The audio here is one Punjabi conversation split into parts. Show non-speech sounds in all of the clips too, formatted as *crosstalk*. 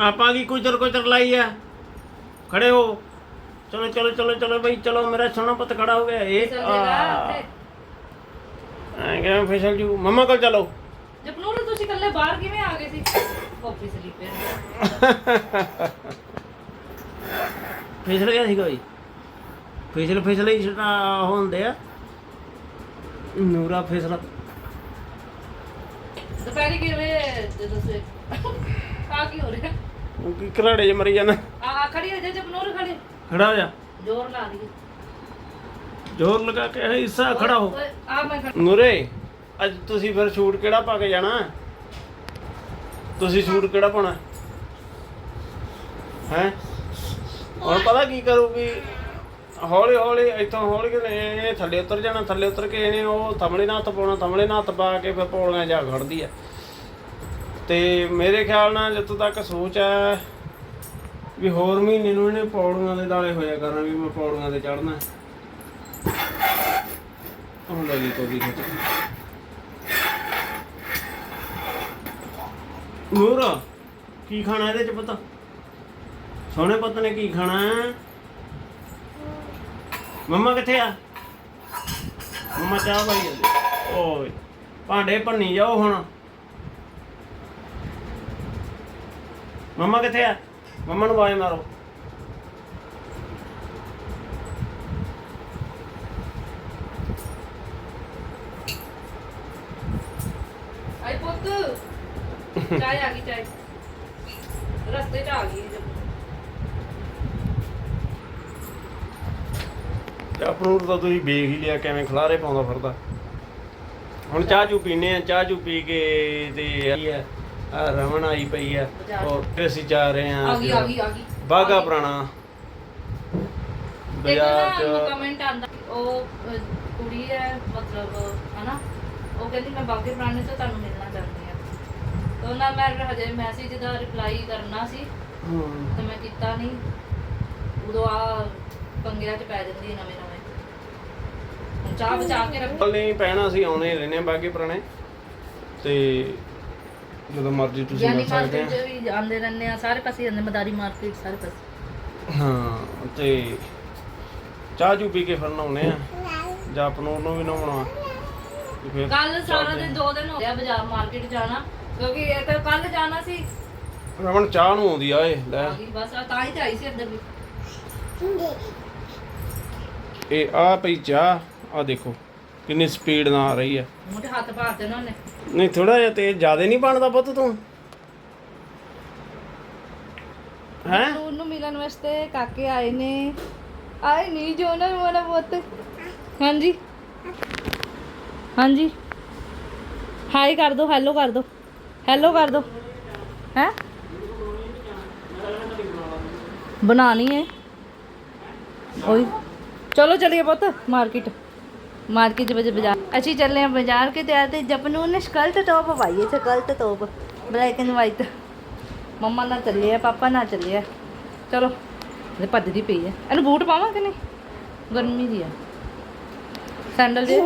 ਆਪਾਂ ਕੀ ਕੁਚਰ ਕੁਚਰ ਲਾਈ ਆ? ਖੜੇ ਹੋ। ਚਲੋ ਚਲੋ ਚਲੋ ਚਲੋ ਬਈ ਚਲੋ ਮੇਰਾ ਸੋਹਣਾ ਪੁੱਤ ਖੜਾ ਹੋ ਗਿਆ। ਇਹ ਐਂ ਕਿਵੇਂ ਫਿਸਲ ਜੂ? ਮੰਮਾ ਕੋਲ ਚਲੋ। ਜਪਨੂਰ ਤੁਸੀਂ ਇਕੱਲੇ ਬਾਹਰ ਕਿਵੇਂ ਆ ਗਏ ਸੀ? ਕਾਫੀ ਸਲੀਪਰ ਫਿਸਲ ਗਿਆ ਸੀ ਕੋਈ? ਫਿਸਲ ਫਿਸਲ ਹੀ ਹੁੰਦੇ ਆ। ਨੂਰਾ ਫਿਸਲ। ਦੁਪਹਿਰੀ ਕਿਵੇਂ ਜਦੋਂ ਸੇ ਆ ਕੀ ਹੋ ਰਿਹਾ? ਉਹ ਕੀ ਘਰਾੜੇ 'ਚ ਮਰੀ ਜਾਣਾ। ਆ ਆ ਖੜੀ ਹੋ ਜਾ ਜਪਨੂਰ ਖੜੀ। ਖੜਾ ਹੋ ਜਾ। ਜ਼ੋਰ ਲਾ ਦੀ ਜ਼ੋਰ ਲਗਾ ਕੇ ਹਿੱਸਾ ਖੜਾ ਹੋ। ਆ ਮੈਂ ਖੜੀ। ਨੂਰੇ ਅੱਜ ਤੁਸੀਂ ਫਿਰ ਸ਼ੂਟ ਕਿਹੜਾ ਪਾ ਕੇ ਜਾਣਾ? ਤੁਸੀਂ ਸ਼ੂਟ ਕਿਹੜਾ ਪਾਉਣਾ? ਹੈ? ਹੁਣ ਪਤਾ ਕੀ ਕਰੂਗੀ? ਹੌਲੀ ਹੌਲੀ ਇੱਥੋਂ ਹੌਲੀ ਕਿ ਇਹ ਥੱਲੇ ਉਤਰ ਜਾਣਾ ਥੱਲੇ ਉਤਰ ਕੇ ਇਹਨੇ ਉਹ ਥਮਲੇ ਨਾਲ ਹੱਥ ਪਾਉਣਾ ਥਮਲੇ ਨਾਲ ਹੱਥ ਪਾ ਕੇ ਫਿਰ ਪੌੜੀਆਂ ਜਾ ਖੜਦੀ ਆ। ਤੇ ਮੇਰੇ ਖਿਆਲ ਨਾਲ ਜਿੱਥੋਂ ਤੱਕ ਸੋਚ ਹੈ ਵੀ ਹੋਰ ਮਹੀਨੇ ਨੂੰ ਇਹਨੇ ਪੌੜੀਆਂ ਦੇ ਦਾਲੇ ਹੋਇਆ ਕਰਨਾ ਵੀ ਮੈਂ ਪੌੜੀਆਂ ਤੇ ਚੜਨਾ ਹੁਣ ਲੱਗੀ ਕੋਈ ਖਿੱਚ ਨੂਰ ਕੀ ਖਾਣਾ ਇਹਦੇ ਚ ਪਤਾ? ਸੋਹਣੇ ਪੁੱਤ ਨੇ ਕੀ ਖਾਣਾ? ਮੰਮਾ ਕਿੱਥੇ ਆ? ਮੰਮਾ ਚਾਹ ਪਾਈ ਜਾਂਦੇ। ਓਏ, ਭਾਂਡੇ ਭੰਨੀ ਜਾਓ ਹੁਣ। ਮੰਮਾ ਕਿੱਥੇ ਆ? ਮੰਮਾ ਨੂੰ ਆਵਾਜ਼ ਮਾਰੋ। ਆਈ ਪੁੱਤ। ਚਾਹ ਆ ਗਈ ਚਾਹ। ਰਸਤੇ ਚ ਆ ਗਈ ਪਨੂਰ ਤਾਂ ਤੁਸੀਂ ਵੇਖ ਹੀ ਲਿਆ ਕਿਵੇਂ ਖਲਾਰੇ ਪਾਉਂਦਾ ਫਿਰਦਾ। ਹੁਣ ਚਾਹ ਚੂ ਪੀਨੇ ਆ ਚਾਹ ਚੂ ਪੀ ਕੇ ਤੇ ਆਈ ਆ। ਰਮਨ ਆਈ ਪਈ ਆ। ਔਰ ਫਿਰ ਅਸੀਂ ਜਾ ਰਹੇ ਆ ਆ ਗਈ ਆ ਗਈ। ਆ ਗਈ। ਬਾਗਾ ਪੁਰਾਣਾ ਬਾਜ਼ਾਰ ਚ ਕਮੈਂਟ ਆਂਦਾ ਉਹ ਕੁੜੀ ਹੈ ਮਤਲਬ ਹਨਾ? ਉਹ ਕਹਿੰਦੀ ਮੈਂ ਬਾਗੇ ਪ੍ਰਾਣੇ ਤੋਂ ਤੁਹਾਨੂੰ ਮਿਲਣਾ ਚਾਹੁੰਦੀ ਆ ਤਾਂ ਉਹਨਾਂ ਮੈਂ ਹਜੇ ਮੈਸੇਜ ਦਾ ਰਿਪਲਾਈ ਕਰਨਾ ਸੀ। ਤੇ ਮੈਂ ਕੀਤਾ ਨਹੀਂ ਉਦੋਂ ਆ ਪੰਗਿਆਂ 'ਚ ਪੈ ਜਾਂਦੀ ਹੈ ਨਵੇਂ ਨਵੇਂ ਚਾਹ ਬਚਾ ਕੇ ਰੱਖ। ਨਹੀਂ ਪੈਣਾ ਸੀ ਆਉਣੇ ਰਹਿੰਦੇ ਆ ਬਾਗੇ ਪੁਰਾਣੇ। ਤੇ ਜਦੋਂ ਮਰਜ਼ੀ ਤੁਸੀਂ ਯਾਨੀ ਮਿਲ ਸਕਦੇ ਮਾਰਕੀਟ ਆ ਵੀ ਆਉਂਦੇ ਰਹਿੰਦੇ ਆ ਸਾਰੇ ਪਾਸੇ ਜਾਂਦੇ ਮਦਾਰੀ ਮਾਰਕੀਟ ਸਾਰੇ ਪਾਸੇ। ਹਾਂ ਤੇ ਚਾਹ ਚੂ ਪੀ ਕੇ ਫਿਰ ਨਹਾਉਣੇ ਆ। ਜਾਂ ਪਨੂਰ ਨੂੰ ਵੀ ਨਹਾਉਣਾ। ਤੇ ਫਿਰ ਕੱਲ ਸਾਰਾ ਦਿਨ ਦੋ ਦਿਨ ਹੋ ਗਿਆ ਬਾਜ਼ਾਰ ਮਾਰਕੀਟ ਜਾਣਾ ਕਿਉਂਕਿ ਇਹ ਤਾਂ ਕੱਲ ਜਾਣਾ ਸੀ। ਰਮਨ ਚਾਹ ਨੂੰ ਆਉਂਦੀ ਆ ਏ ਲੈ। ਆ ਗਈ ਬਸ ਆ ਤਾਂ ਹੀ ਤੇ ਆਈ ਸੀ ਅੰਦਰ ਵੀ। ਇਹ ਆ ਪਈ ਚਾਹ ਆ ਦੇਖੋ। ਕਿੰਨੀ ਸਪੀਡ ਨਾਲ ਆ ਰਹੀ ਆ। ਮੋਟੇ ਹੱਥ ਤੇ ਨਾ ਉਹਨੇ। ਨਹੀਂ ਥੋੜਾ ਜਿਹਾ ਤੇਜ਼ ਜ਼ਿਆਦਾ ਨਹੀਂ ਬਣਦਾ ਪੁੱਤ ਤੂੰ? ਹੈ? ਨੂਰ ਨੂੰ ਮਿਲਣ ਵਾਸਤੇ ਕਾਕੇ ਆਏ ਨੇ। ਆਏ ਨਹੀਂ ਜੋ ਨਾ ਮੇਰਾ ਪੁੱਤ ਹਾਂਜੀ। ਹਾਂਜੀ। ਹਾਈ ਕਰ ਦੋ ਹੈਲੋ ਕਰ ਦੋ। ਹੈਲੋ ਕਰ ਦੋ। ਹੈ? ਬਣਾਣੀ ਹੈ। ਓਏ ਚਲੋ ਚਲੀਏ ਪੁੱਤ ਮਾਰਕੀਟ ਮਾਰਕੀਟ ਵਿੱਚ ਬਾਜ਼ਾਰ ਅਸੀਂ ਚੱਲੇ ਆ ਬਾਜ਼ਾਰ ਕੇ ਤੇ ਤੇ ਜਪਨੂ ਨੇ ਸਕਲਟ ਟੌਪ ਪਾਈ ਹੈ ਸਕਲਟ ਟੌਪ ਬਲੈਕ ਐਂਡ ਵਾਈਟ ਮੰਮਾ ਨਾਲ ਚੱਲੇ ਆ, ਪਾਪਾ ਨਾਲ ਚੱਲੇ ਆ। ਚਲੋ, ਇਹ ਭੱਜਦੀ ਪਈ ਹੈ। ਇਹਨੂੰ ਬੂਟ ਪਾਵਾਂ ਕਿ ਨਹੀਂ? ਗਰਮੀ ਦੀ ਆ। ਸੈਂਡਲ ਜੇ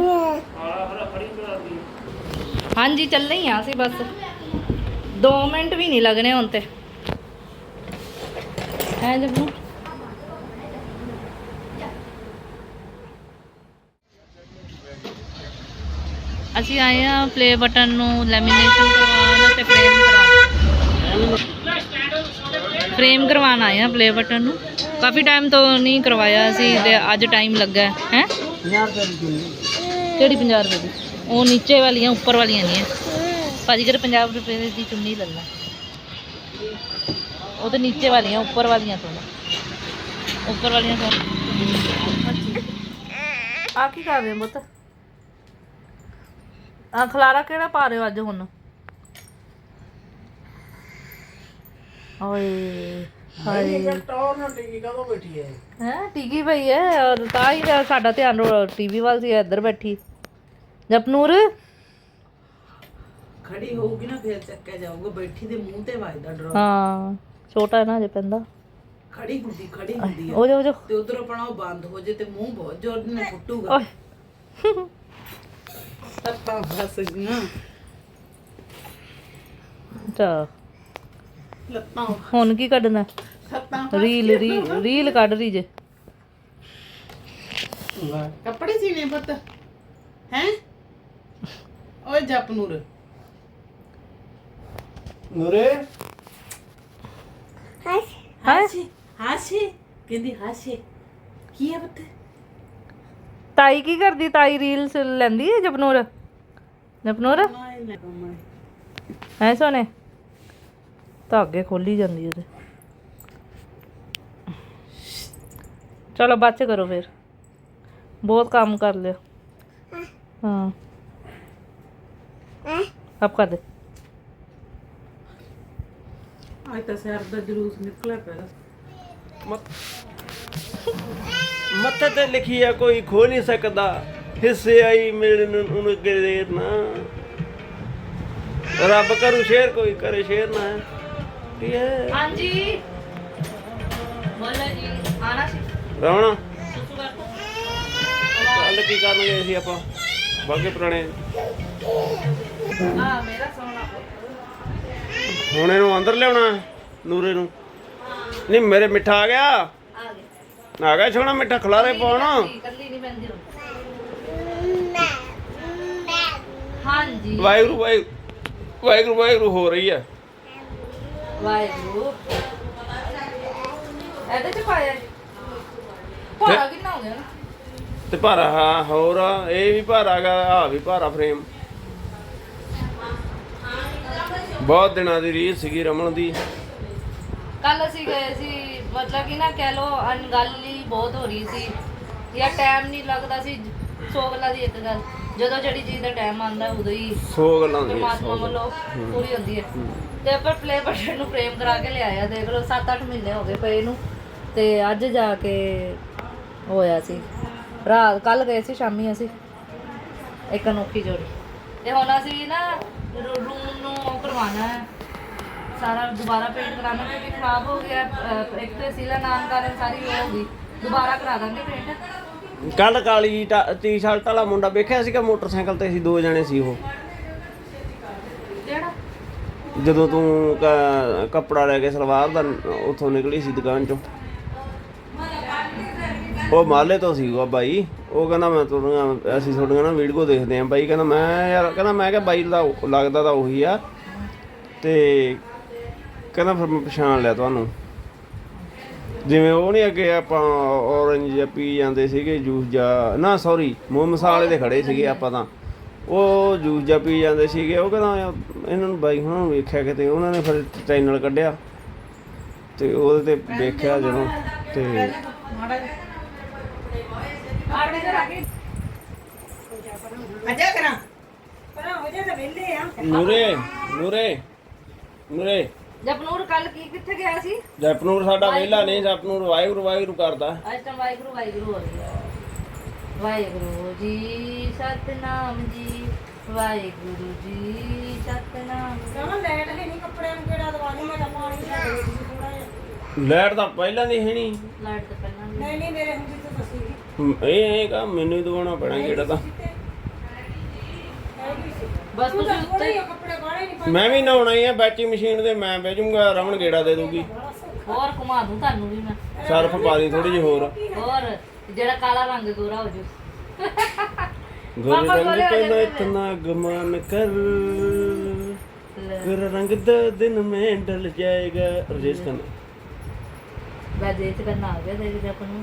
ਹਾਂਜੀ, ਚੱਲੇ ਹੀ ਆ ਅਸੀਂ ਬਸ। 2 ਮਿੰਟ ਵੀ ਨਹੀਂ ਲੱਗਣੇ ਹੁਣ ਤੇ। ਹੈ ਜਬੂ ਅਸੀਂ ਆਏ ਆ ਪਲੇ ਬਟਨ ਨੂੰ ਲੈਮੀਨੇਸ਼ਨ ਕਰਵਾਉਣ ਤੇ ਫਰੇਮ ਕਰਵਾਉਣ। ਫਰੇਮ ਕਰਵਾਉਣ ਆਏ ਆ ਪਲੇ ਬਟਨ ਨੂੰ। ਕਾਫੀ ਟਾਈਮ ਤੋਂ ਨਹੀਂ ਕਰਵਾਇਆ ਸੀ ਤੇ ਅੱਜ ਟਾਈਮ ਲੱਗਾ ਹੈ ਕਿਹੜੀ 50 ਰੁਪਏ ਦੀ? ਉਹ ਨੀਚੇ ਵਾਲੀਆਂ, ਉੱਪਰ ਵਾਲੀਆਂ ਨਹੀਂ ਹੈ। ਭਾਜੀ ਕਰ 50 ਰੁਪਏ ਦੀ ਚੁੰਨੀ ਲੈ ਲੈ ਉਹ ਤੇ ਨੀਚੇ ਵਾਲੀਆਂ, ਉੱਪਰ ਵਾਲੀਆਂ ਤੋਂ ਉੱਪਰ ਵਾਲੀਆਂ ਤੋਂ। ਆ ਕੀ ਕਰ ਰਹੇ ਹੋ ਆ ਖਲਾਰਾ ਕਿਹੜਾ ਪਾ ਰਹੇ ਹੋ ਅੱਜ ਹੁਣ? ਓਏ ਹਾਏ। ਟੌਰ ਨਾਲ ਟਿਕੀ ਕਦੋਂ ਬੈਠੀ ਹੈ ਹੈ ਟੀਕੀ ਪਈ ਹੈ ਔਰ ਤਾਂ ਹੀ ਤਾਂ ਸਾਡਾ ਧਿਆਨ ਟੀਵੀ ਵੱਲ ਸੀ ਇੱਧਰ ਬੈਠੀ। ਜਪਨੂਰ? ਖੜੀ ਹੋਊਗੀ ਨਾ ਫਿਰ ਚੱਕਿਆ ਜਾਊਗਾ। ਬੈਠੀ ਦੇ ਮੂੰਹ ਤੇ ਵੱਜਦਾ ਡਰੋ ਹਾਂ ਛੋਟਾ ਹੈ ਨਾ ਜੇ ਪੈਂਦਾ। ਖੜੀ ਹੁੰਦੀ ਖੜੀ ਹੁੰਦੀ ਆ ਉਹ ਜੋ ਜੋ ਤੇ ਉਧਰ ਆਪਣਾ ਉਹ ਬੰਦ ਹੋ ਜੇ ਤੇ ਮੂੰਹ ਬਹੁਤ ਜ਼ੋਰ ਨਾਲ ਫੁੱਟੂਗਾ। ਓਏ ਆਪਾਂ ਬਸ ਨਾ ਚਾ ਲੱਤਾਂ। ਹੁਣ ਕੀ ਕੱਢਣਾ? ਸੱਤਾਂ ਰੀਲ ਰੀਲ ਰੀਲ ਕੱਢ ਰਹੀ ਜੇ। ਕੱਪੜੇ ਸੀਨੇ ਪੁੱਤ। ਹੈ? ਓਏ ਜਪਨੂਰ ਨੂਰੇ। ਹੈ? ਹਾਸ਼ੀ। ਹਾਸ਼ੀ। ਕਹਿੰਦੀ ਹਾਸ਼ੀ। ਕੀ ਹੈ ਪੁੱਤ? ਤਾਈ ਕੀ ਕਰਦੀ? ਤਾਈ ਰੀਲਸ ਲੈਂਦੀ ਹੈ ਜਪਨੂਰ? ਜਪਨੂਰ? ਐ ਸੋਨੇ? ਧਾਗੇ ਖੋਲੀ ਜਾਂਦੀ ਉਹਦੇ। ਚਲੋ ਬਾਅਦ ਚ ਕਰੋ ਫਿਰ। ਬਹੁਤ ਕੰਮ ਕਰ ਲਿਓ ਹਾਂ। ਆਪ ਕਰ ਦੇ। ਅੱਜ ਤਾਂ ਸਿਰ ਦਾ ਜਲੂਸ ਨਿਕਲਿਆ ਪਿਆ। ਮੱਥੇ ਤੇ ਲਿਖੀ ਆ ਕੋਈ ਖੋ ਨਹੀਂ ਸਕਦਾ। ਹਿੱਸੇ ਆਈ ਮਿਲਣ ਨੂੰ ਗਰੇਰ ਨਾ। ਰੱਬ ਕਰੂ ਸ਼ੇਰ ਕੋਈ ਕਰੇ ਸ਼ੇਰ ਨਾ। ਕੀ ਹੈ? ਹਾਂਜੀ। ਬੋਲੋ ਜੀ ਆਣਾ ਸੀ। ਰਾਵਣਾ ਕੱਲ ਕੀ ਕਰਨ ਗਏ ਸੀ ਆਪਾਂ ਬਾਗੇ ਪੁਰਾਣੇ। ਆ ਮੇਰਾ ਸੋਨਾ ਹੁਣ ਇਹਨੂੰ ਅੰਦਰ ਲਿਆਉਣਾ ਨੂਰੇ ਨੂੰ। ਨਹੀਂ ਮੇਰੇ ਮਿੱਠਾ ਆ ਗਿਆ। ਆ ਗਿਆ ਆ ਛੋਣਾ ਮਿੱਠਾ ਖਲਾਰੇ ਪਾਉਣਾ ਕੱਲੀ ਨਹੀਂ ਬੰਦੀ ਹਾਂਜੀ। ਵਾਹਿਗੁਰੂ ਵਾਹਿਗੁਰੂ ਵਾਹਿਗੁਰੂ ਵਾਹਿਗੁਰੂ ਹੋ ਰਹੀ ਹੈ ਵਾਹਿਗੁਰੂ। ਇਹਦੇ ਚ ਪਾਇਆ ਭਾਰਾ ਕਿੰਨਾ ਹੋ ਗਿਆ ਨਾ? ਤੇ ਭਾਰਾ ਹਾਂ ਹੋਰ ਇਹ ਵੀ ਭਾਰਾ ਗਾ ਆ ਵੀ ਭਾਰਾ ਫਰੇਮ ਬਹੁਤ ਦਿਨਾਂ ਦੀ ਰੀਤ ਸੀਗੀ ਰਮਣ ਦੀ। ਕੱਲ ਅਸੀਂ ਗਏ ਸੀ ਮਤਲਬ ਕਿ ਨਾ ਕਹਿ ਲੋ ਅਣਗਾਲੀ ਬਹੁਤ ਹੋ ਰਹੀ ਸੀ। ਜਾਂ ਟਾਈਮ ਨਹੀਂ ਲੱਗਦਾ ਸੀ ਸੌ ਗੱਲਾਂ ਦੀ ਇੱਕ ਗੱਲ। ਜਦੋਂ ਜਿਹੜੀ ਚੀਜ਼ ਦਾ ਟਾਈਮ ਆਉਂਦਾ ਉਦੋਂ ਹੀ ਸੌ ਗੱਲਾਂ ਹੁੰਦੀਆਂ ਪਰਮਾਤਮਾ ਵੱਲੋਂ ਪੂਰੀ ਹੁੰਦੀ ਹੈ। ਤੇ ਆਪਾਂ ਪਲੇ ਬਟਨ ਨੂੰ ਫਰੇਮ ਕਰਾ ਕੇ ਲਿਆਇਆ ਦੇਖ ਲਓ 7-8 ਮਹੀਨੇ ਹੋ ਗਏ ਪਏ ਨੂੰ। ਤੇ ਅੱਜ ਜਾ ਕੇ ਹੋਇਆ ਸੀ। ਰਾਤ ਕੱਲ ਗਏ ਸੀ ਸ਼ਾਮੀ ਅਸੀਂ। ਇੱਕ ਅਨੋਖੀ ਜੋੜੀ। ਤੇ ਹੁਣ ਅਸੀਂ ਨਾ ਰੂਮ ਨੂੰ ਕਰਵਾਉਣਾ ਹੈ। ਸਾਰਾ ਦੁਬਾਰਾ ਪੇਂਟ ਕਰਾਉਣਾ ਕਿਉਂਕਿ ਖਰਾਬ ਹੋ ਗਿਆ ਅਹ ਇੱਕ ਤੇ ਸਿਲਾ ਨਾਮ ਕਾਰਨ ਸਾਰੀ ਉਹ ਹੋ ਗਈ। ਦੁਬਾਰਾ ਕਰਾ ਦਾਂਗੇ ਪੇਂਟ ਕੱਲ ਕਾਲੀ ਟ- ਟੀ-ਸ਼ਰਟ ਵਾਲਾ ਮੁੰਡਾ ਵੇਖਿਆ ਸੀਗਾ ਮੋਟਰਸਾਈਕਲ ਤੇ ਸੀ ਦੋ ਜਣੇ ਸੀ ਉਹ। ਜਦੋਂ ਤੂੰ ਕ- ਕੱਪੜਾ ਲੈ ਕੇ ਸਲਵਾਰ ਦਾ ਉੱਥੋਂ ਨਿਕਲੀ ਸੀ ਦੁਕਾਨ ਚੋਂ। ਉਹ ਮਾਲੇ ਤੋਂ ਸੀ ਉਹ ਬਾਈ। ਉਹ ਕਹਿੰਦਾ ਮੈਂ ਤੁਹਾਡੀਆਂ ਅਸੀਂ ਤੁਹਾਡੀਆਂ ਨਾ ਵੀਡੀਓ ਦੇਖਦੇ ਆਂ ਬਾਈ। ਕਹਿੰਦਾ ਮੈਂ ਯਾਰ ਕਹਿੰਦਾ ਮੈਂ ਕਿਹਾ ਬਾਈ ਦਾ ਉਹ- ਲੱਗਦਾ ਤਾਂ ਉਹੀ ਆ। ਤੇ ਕਹਿੰਦਾ ਫਿਰ ਮੈਂ ਪਛਾਣ ਲਿਆ ਤੁਹਾਨੂੰ। ਜਿਵੇਂ ਉਹ ਨਹੀਂ ਅੱਗੇ ਆਪਾਂ ਔਰੰਜ ਜਾਂ ਪੀ ਜਾਂਦੇ ਸੀਗੇ ਜੂਸ ਜਾਂ ਨਾ ਸੌਰੀ ਮੂੰਹ ਮਸਾਲੇ ਦੇ ਖੜੇ ਸੀਗੇ ਆਪਾਂ ਤਾਂ। ਉਹ ਜੂਸ ਜਾਂ ਪੀ ਜਾਂਦੇ ਸੀਗੇ ਉਹ ਕਹਿੰਦਾ ਇਹਨਾਂ ਨੂੰ ਬਾਈ ਹੁਣਾਂ ਨੂੰ ਵੇਖਿਆ ਕਿਤੇ ਉਹਨਾਂ ਨੇ ਫਿਰ ਚੈਨਲ ਕੱਢਿਆ। ਤੇ ਉਹਦੇ ਤੇ ਵੇਖਿਆ ਜਦੋਂ ਤੇ ਅੱਜਾ ਕਰਾਂ। ਨੂਰੇ ਨੂਰੇ ਨੂਰੇ। ਜਪਨੂਰ ਕੱਲ ਕੀ ਕਿੱਥੇ ਗਿਆ ਸੀ? ਜਪਨੂਰ ਸਾਡਾ ਵਿਹਲਾ ਨਹੀਂ ਜਪਨੂਰ ਵਾਹਿਗੁਰੂ ਵਾਹਿਗੁਰੂ ਕਰਦਾ। ਅੱਜ ਤਾਂ ਵਾਹਿਗੁਰੂ ਵਾਹਿਗੁਰੂ ਹੋ ਰਹੀ ਹੈ ਵਾਹਿਗੁਰੂ ਜੀ ਸਤਨਾਮ ਜੀ। ਵਾਹਿਗੁਰੂ ਜੀ ਸਤਨਾਮ ਲੈਟ ਤਾਂ ਪਹਿਲਾਂ ਦੀ ਹੈ ਨਹੀਂ। ਲਾਈਟ ਤੋਂ ਪਹਿਲਾਂ ਵੀ। ਹਮ, ਇਹ ਇਹ ਕੰਮ ਮੈਨੂੰ ਹੀ ਦਵਾਉਣਾ ਪੈਣਾ ਕਿਹੜਾ ਤਾਂ। ਬਸ ਤੁਸੀਂ ਉੱਤੇ ਮੈਂ ਵੀ ਨਹਾਉਣਾ ਹੀ ਆ ਬੈਚੀ ਮਸ਼ੀਨ ਤੇ ਮੈਂ ਬਹਿ ਜਾਊਂਗਾ ਰਮਣ ਗੇੜਾ ਦੇ ਦੂਗੀ ਹੋਰ ਘੁਮਾ ਦੂੰ ਤੁਹਾਨੂੰ ਵੀ ਮੈਂ। ਸਰਫ ਪਾ ਦੀ ਥੋੜੀ ਜਿਹੀ ਹੋਰ। ਹੋਰ ਜਿਹੜਾ ਕਾਲਾ ਰੰਗ ਗੋਰਾ ਹੋ ਜੂ ਗੋਰੇ ਰੰਗ ਤੋਂ ਜਾਂਦੇ ਇਤਨਾ ਗਮਨ ਕਰ। ਗੋਰੇ ਰੰਗ ਦਾ ਦਿਨ ਮੈਂ ਢਲ ਜਾਏਗਾ। ਰਜੇਸ਼ ਖੰਨਾ ਵੈਸੇ ਚ ਕਰਨਾ ਆ ਗਿਆ ਦੇਖ ਜੇ ਆਪਾਂ ਨੂੰ।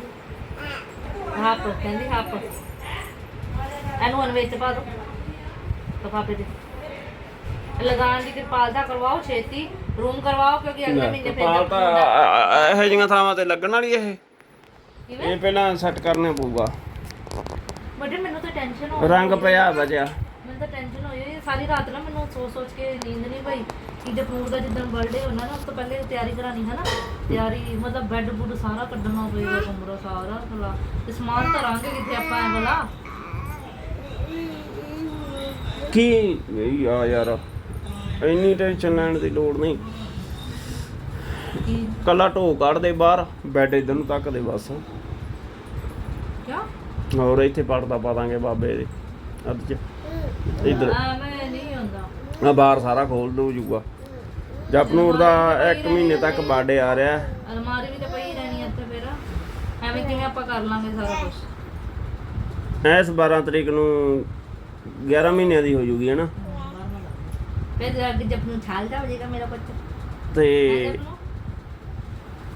ਹਾਪ ਕਹਿੰਦੀ ਹਾਪ ਇਹਨੂੰ ਅਨ ਵਿੱਚ ਪਾ ਦੋ। ਲਫਾਫੇ ਦੇ ਲਗਾਉਣ ਦੀ ਕਿਰਪਾਲਤਾ ਕਰਵਾਓ ਛੇਤੀ ਰੂਮ ਕਰਵਾਓ ਕਿਉਂਕਿ ਅਗਲੇ ਮਹੀਨੇ ਫਿਰ ਪਾਲ ਤਾਂ ਇਹੋ ਜਿਹੀਆਂ ਥਾਵਾਂ ਤੇ ਲੱਗਣ ਵਾਲੀ ਇਹ? ਕਿਵੇਂ? ਇਹ ਪਹਿਲਾਂ ਸੈੱਟ ਕਰਨਾ ਪਊਗਾ। ਬੜੇ ਮੈਨੂੰ ਤਾਂ ਟੈਨਸ਼ਨ ਹੋ ਰੰਗ ਪਿਆ ਬਜਿਆ ਮੈਨੂੰ ਤਾਂ ਟੈਨਸ਼ਨ ਹੋਈ ਹੋਈ ਹੈ। ਸਾਰੀ ਰਾਤ ਨਾ ਮੈਨੂੰ ਸੋਚ ਸੋਚ ਕੇ ਨੀਂਦ ਨਹੀਂ ਪਈ। ਕਿ ਜਪਨੂਰ ਦਾ ਜਿੱਦਣ ਬਰਥਡੇ ਹੋਣਾ ਨਾ ਉਸ ਤੋਂ ਪਹਿਲੇ ਤਿਆਰੀ ਕਰਾਣੀ ਹੈ ਨਾ। ਤਿਆਰੀ ਮਤਲਬ ਬੈੱਡ ਬੁੱਡ ਸਾਰਾ ਕੱਢਣਾ ਪਏਗਾ ਕਮਰਾ ਸਾਰਾ ਖਲਾ ਤੇ ਸਮਾਨ ਧਰਾਂਗੇ ਕਿੱਥੇ ਆਪਾਂ ਐ ਭਲਾ ਕੀ ਇਹ ਆ ਯਾਰ। ਇੰਨੀ ਟੈਨਸ਼ਨ ਲੈਣ ਦੀ ਲੋੜ ਨਹੀਂ। ਕੱਲਾ ਢੋ ਕੱਢ ਦੇ ਬਾਹਰ ਬੈੱਡ ਇਧਰ ਨੂੰ ਤੱਕ ਦੇ ਬਸ। ਕਿਆ? ਹੋਰ ਇੱਥੇ ਪੜਦਾ ਪਾ ਦਾਂਗੇ ਬਾਬੇ ਦੇ। ਅੱਧ ਚ। ਇਧਰ। ਨਹੀਂ ਹੁੰਦਾ। ਆ ਬਾਹਰ ਸਾਰਾ ਖੋਲ ਦੋ ਜੂਗਾ ਜਪਨੂਰ ਦਾ 1 ਮਹੀਨੇ ਤੱਕ ਬਰਥਡੇ ਆ ਰਿਹਾ। ਅਲਮਾਰੀ ਵੀ ਤਾਂ ਪਈ ਰਹਿਣੀ ਇੱਥੇ ਫਿਰ। ਐਵੇਂ ਕਿਵੇਂ ਆਪਾਂ ਕਰ ਲਾਂਗੇ ਸਾਰਾ ਕੁਝ ਇਸ 12 ਤਰੀਕ ਨੂੰ 11 ਮਹੀਨਿਆਂ ਦੀ ਹੋ ਜੂਗੀ ਹਨਾ ਫਿਰ ਨੂੰ ਹੋ ਜਾਏਗਾ ਮੇਰਾ ਬੱਚਾ ਤੇ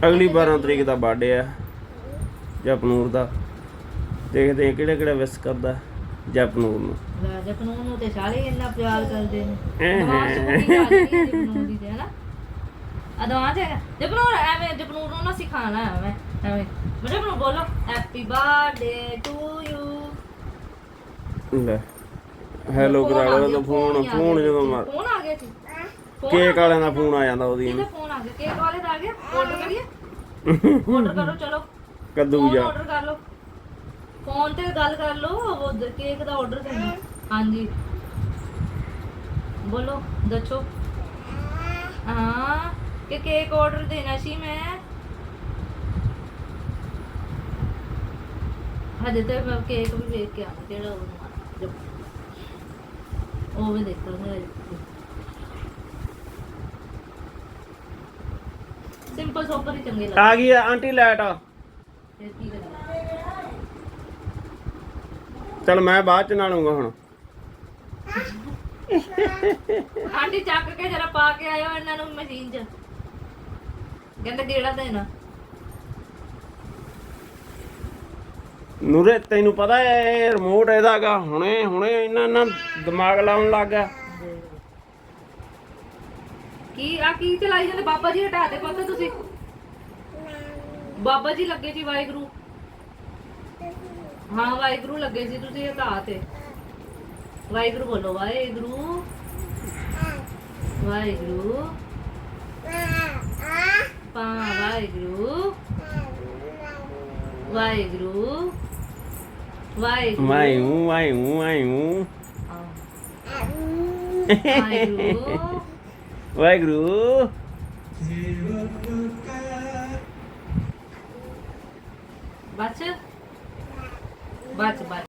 ਅਗਲੀ 12 ਤਰੀਕ ਦਾ ਬਰਥਡੇ ਆ ਜਪਨੂਰ ਦਾ। ਦੇਖਦੇ ਹਾਂ ਕਿਹੜਾ ਕਿਹੜਾ ਵਿਸ ਕਰਦਾ ਜਪਨੂਰ ਨੂੰ। ਜਪਨੂਰ ਨੂੰ ਤੇ ਸਾਰੇ ਇੰਨਾ ਪਿਆਰ ਕਰਦੇ ਨੇ। ਅਦਵਾਂਸ ਹੈਂ। ਕੁੜੀ ਆ ਜਾਂਦੀ ਹੈ ਜਪਨੂਰ ਦੀ ਤੇ ਹਨਾ ਅਦਵਾਂਸ ਹੈਗਾ। ਜਪਨੂਰ ਐਵੇਂ ਜਪਨੂਰ ਨੂੰ ਨਾ ਸਿਖਾਣਾ ਐਵੇਂ ਐਵੇਂ। ਬੋਲੋ ਹੈਪੀ ਬਰਥਡੇ ਟੂ ਯੂ ਲੈ। ਹੈਲੋ ਕਰਾ ਲਓ ਤਾਂ ਫੋਨ ਫੋਨ ਜਦੋਂ ਮਾਰ ਫੋਨ ਆ ਗਿਆ ਸੀ। ਕੇਕ ਵਾਲਿਆਂ ਦਾ ਫੋਨ ਆ ਜਾਂਦਾ ਉਹਦੀ ਕਿਹਦਾ ਫੋਨ ਆ ਗਿਆ? ਕੇਕ ਵਾਲੇ ਦਾ ਆ ਗਿਆ? ਆਰਡਰ ਕਰੀਏ? *laughs* ਆਰਡਰ ਕਰੋ ਚਲੋ। ਕੱਦੂ ਜਾ। ਆਰਡਰ ਕਰ ਲਓ। ਫੋਨ ਤੇ ਗੱਲ ਕਰ ਲਓ ਉਹ ਕੇਕ ਦਾ ਆਰਡਰ ਦੇਣਾ ਹਾਂਜੀ। ਬੋਲੋ ਦੱਸੋ। ਹਾਂ ਕਿ ਕੇਕ ਆਰਡਰ ਦੇਣਾ ਸੀ ਮੈਂ। ਹਜੇ ਤੇ ਮੈਂ ਕੇਕ ਵੀ ਵੇਖ ਕੇ ਆਵਾਂ ਕਿਹੜਾ ਉਹ ਉਹ ਵੀ ਦੇਖਾਂਗੇ ਸਿੰਪਲ ਸੋਪਰ ਹੀ ਚੰਗੇ ਲੱਗਦੇ। ਆ ਗਈ ਆ ਆਂਟੀ ਲਾਈਟ ਫਿਰ ਕੀ ਚਲ ਮੈਂ ਬਾਅਦ ਚ ਨਾਲੂੰਗਾ ਹੁਣ। ਆਂਟੀ ਚੱਕ ਕੇ ਜਰਾ ਪਾ ਕੇ ਆਇਓ ਇਹਨਾਂ ਨੂੰ ਮਸ਼ੀਨ 'ਚ। ਕਹਿੰਦੇ ਗੇੜਾ ਦੇਣਾ। ਨੂਰੇ, ਤੈਨੂੰ ਪਤਾ ਇਹ ਰਿਮੋਟ ਇਹਦਾਗਾ, ਹੁਣੇ ਹੁਣੇ ਇਹਨਾਂ ਇਹਨਾਂ ਦਿਮਾਗ ਲਾਉਣ ਲੱਗ ਗਿਆ। ਕੀ, ਆ ਕੀ ਚਲਾਈ ਜਾਂਦੇ? ਬਾਬਾ ਜੀ ਹਟਾ ਦੇ ਪੁੱਤ ਤੁਸੀਂ। ਬਾਬਾ ਜੀ ਲੱਗੇ ਸੀ ਵਾਹਿਗੁਰੂ। ਹਾਂ, ਵਾਹਿਗੁਰੂ ਲੱਗੇ ਸੀ ਤੁਸੀਂ ਹਟਾ ਤੇ। ਵਾਹਿਗੁਰੂ ਬੋਲੋ, ਵਾਹਿਗੁਰੂ। ਵਾਹਿਗੁਰੂ। ਪਾ, ਵਾਹਿਗੁਰੂ। ਵਾਹਿਗੁਰੂ। ਵਾਹਿਗੁਰੂ ਹੂੰ ਵਾਈ ਹੂੰ ਵਾਹਿਗੁਰੂ ਵਾਹਿਗੁਰੂ ਬਸ ਬਸ ਬਸ